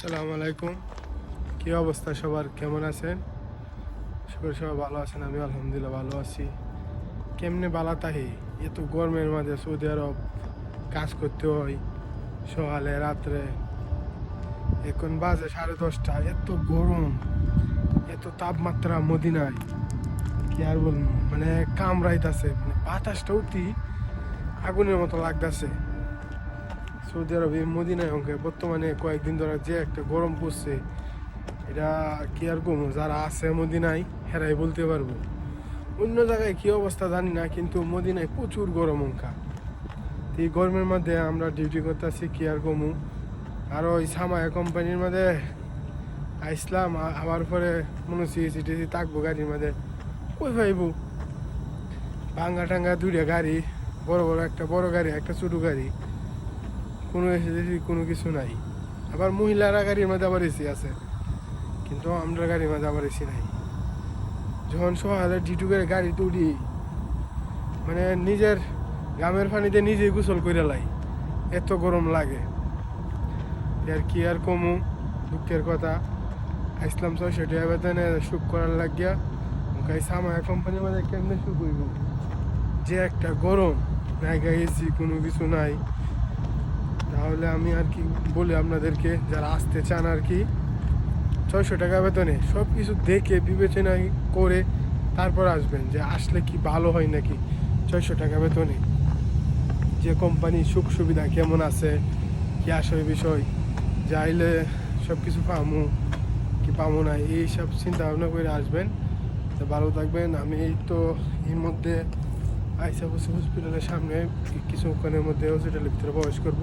আসসালামু আলাইকুম। কি অবস্থা সবার? কেমন আছেন? সবাই সবাই ভালো আছেন আমি আলহামদুলিল্লাহ ভালো আছি। কেমনে বালা তাহি? এত গরমের মাঝে সৌদি আরব কাজ করতে হয়, সকালে, রাত্রে। এখন বাজে সাড়ে দশটা, এত গরম, এত তাপমাত্রা মদিনায়। কি আর বলব? মানে কামড়াইতাছে মানে বাতাসটা অতি আগুনের মতো লাগতাছে। সৌদি আরবে মদিনায় অঙ্কে বর্তমানে কয়েকদিন ধরে যে একটা গরম পড়ছে, এটা কি আর কমো, যারা আছে মদিনায় হেরাই বলতে পারব। অন্য জায়গায় কি অবস্থা জানি না, কিন্তু মদিনায় প্রচুর গরম অঙ্কা এই গরমের মধ্যে আমরা ডিউটি করতেছি, কি আর কমু। আর ওই সামায়া কোম্পানির মধ্যে আইসলাম আবার পরে মনে হচ্ছে এসি টেসি থাকব গাড়ির মধ্যে। কই ভাইবো? ভাঙ্গা টাঙ্গা দুইটা গাড়ি, বড় বড় একটা, বড় গাড়ি, একটা ছোটো গাড়ি। কোনো এসে কোনো কিছু নাই। আবার মহিলারা গাড়ির মধ্যে আবার এসি আছে। কিন্তু আমরা গাড়ির মধ্যে আবার এসি নাই। যখন সকালে ডিটুকের গাড়ি তুলি মানে নিজের গ্রামের পানিতে নিজেই গোসল করে লাই, এত গরম লাগে। আর কি আর কমু, দুঃখের কথা। আসলাম ছয়শো টাকা বেতনে সুখ করার লাগিয়া ওই সামায়া কোম্পানির মধ্যে কেমনে সুখ হইব? যে একটা গরম নাইগা এসি, কোনো কিছু নাই। তাহলে আমি আর কি বলি আপনাদেরকে, যারা আসতে চান আর কি, ছয়শো টাকা বেতনে সব কিছু দেখে বিবেচনা করে তারপর আসবেন যে আসলে কি ভালো হয় নাকি ছয়শো টাকা বেতনে। যে কোম্পানি সুখ সুবিধা কেমন আছে, কি আসবে বিষয়, যাইলে সব কিছু পামু, কি পামু না এইসব চিন্তা ভাবনা করে আসবেন। তো ভালো থাকবেন। আমি এই তো এর মধ্যে আইসা হসপিটালের সামনে কিছুক্ষণের মধ্যে হসপিটালের ভিতরে প্রবেশ করব।